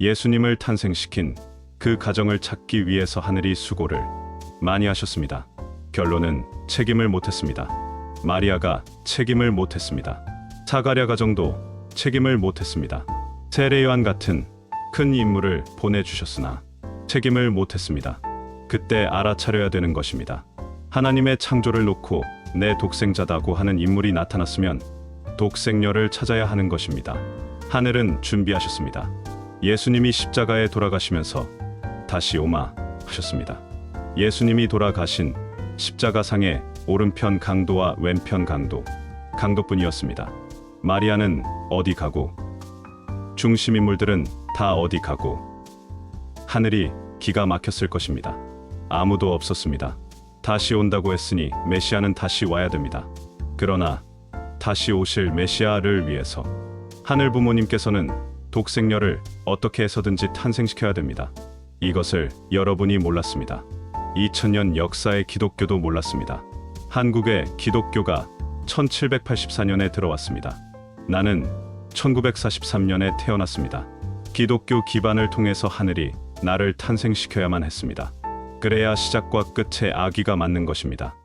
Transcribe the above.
예수님을 탄생시킨 그 가정을 찾기 위해서 하늘이 수고를 많이 하셨습니다. 결론은 책임을 못했습니다. 마리아가 책임을 못했습니다. 사가랴 가정도 책임을 못했습니다. 세례요한 같은 큰 인물을 보내주셨으나 책임을 못했습니다. 그때 알아차려야 되는 것입니다. 하나님의 창조를 놓고 내 독생자다고 하는 인물이 나타났으면 독생녀를 찾아야 하는 것입니다. 하늘은 준비하셨습니다. 예수님이 십자가에 돌아가시면서 다시 오마 하셨습니다. 예수님이 돌아가신 십자가상의 오른편 강도와 왼편 강도, 강도뿐이었습니다. 마리아는 어디 가고 중심 인물들은 다 어디 가고 하늘이 기가 막혔을 것입니다. 아무도 없었습니다. 다시 온다고 했으니 메시아는 다시 와야 됩니다. 그러나 다시 오실 메시아를 위해서 하늘 부모님께서는 독생녀를 어떻게 해서든지 탄생시켜야 됩니다. 이것을 여러분이 몰랐습니다. 2000년 역사의 기독교도 몰랐습니다. 한국에 기독교가 1784년에 들어왔습니다. 나는 1943년에 태어났습니다. 기독교 기반을 통해서 하늘이 나를 탄생시켜야만 했습니다. 그래야 시작과 끝의 아기가 맞는 것입니다.